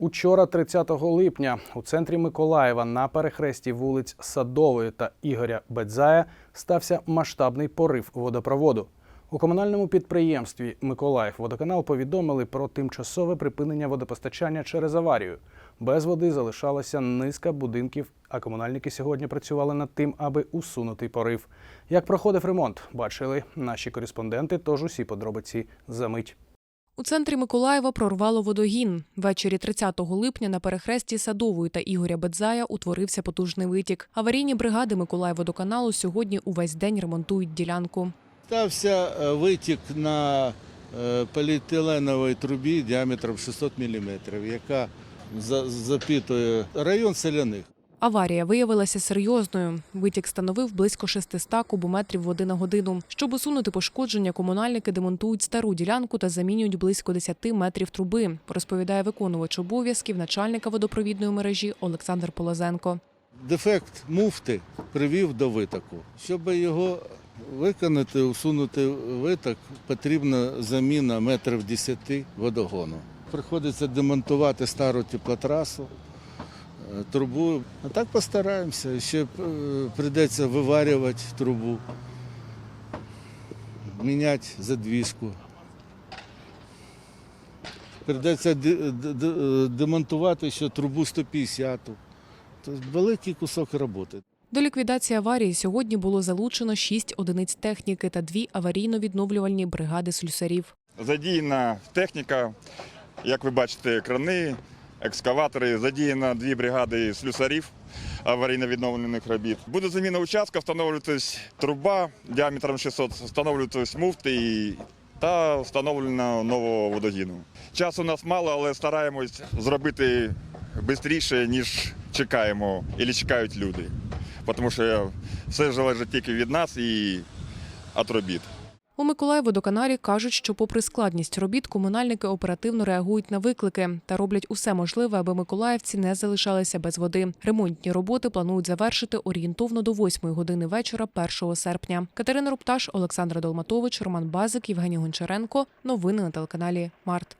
Учора, 30 липня, у центрі Миколаєва на перехресті вулиць Садової та Ігоря Бедзая стався масштабний порив водопроводу. У комунальному підприємстві Миколаїв водоканал повідомили про тимчасове припинення водопостачання через аварію. Без води залишалася низка будинків, а комунальники сьогодні працювали над тим, аби усунути порив. Як проходив ремонт, бачили наші кореспонденти, тож усі подробиці за мить. У центрі Миколаєва прорвало водогін. Ввечері 30 липня на перехресті Садової та Ігоря Бедзая утворився потужний витік. Аварійні бригади Миколаївводоканалу сьогодні увесь день ремонтують ділянку. Стався е, витік на е, поліетиленовій трубі діаметром 600 мм, яка за- запитує район селяних. Аварія виявилася серйозною. Витік становив близько 600 кубометрів води на годину. Щоб усунути пошкодження, комунальники демонтують стару ділянку та замінюють близько 10 метрів труби, розповідає виконувач обов'язків начальника водопровідної мережі Олександр Полозенко. Дефект муфти привів до витоку. Щоб його виконати, усунути виток, потрібна заміна метрів 10 водогону. Приходиться демонтувати стару теплотрасу, трубу. А так постараємося. Ще е, прийдеться виварювати трубу, міняти задвіжку. Прийдеться де- де- де- демонтувати ще трубу 150. Це великий кусок роботи. До ліквідації аварії сьогодні було залучено 6 одиниць техніки та дві аварійно-відновлювальні бригади слюсарів. Задіяна техніка, як ви бачите, крани, екскаватори, задіяно дві бригади слюсарів аварійно-відновлених робіт. Буде заміна участка, встановлюватись труба діаметром 600, встановлюватись муфти і- та встановлено нового водогіну. Часу у нас мало, але стараємось зробити швидше, ніж чекаємо і чекають люди. Тому що все залежить тільки від нас і від робіт. У Миколаївводоканалі кажуть, що попри складність робіт, комунальники оперативно реагують на виклики та роблять усе можливе, аби миколаївці не залишалися без води. Ремонтні роботи планують завершити орієнтовно до 8 години вечора 1 серпня. Катерина Рупташ, Олександр Долматович, Роман Базик, Євгеній Гончаренко. Новини на телеканалі Март.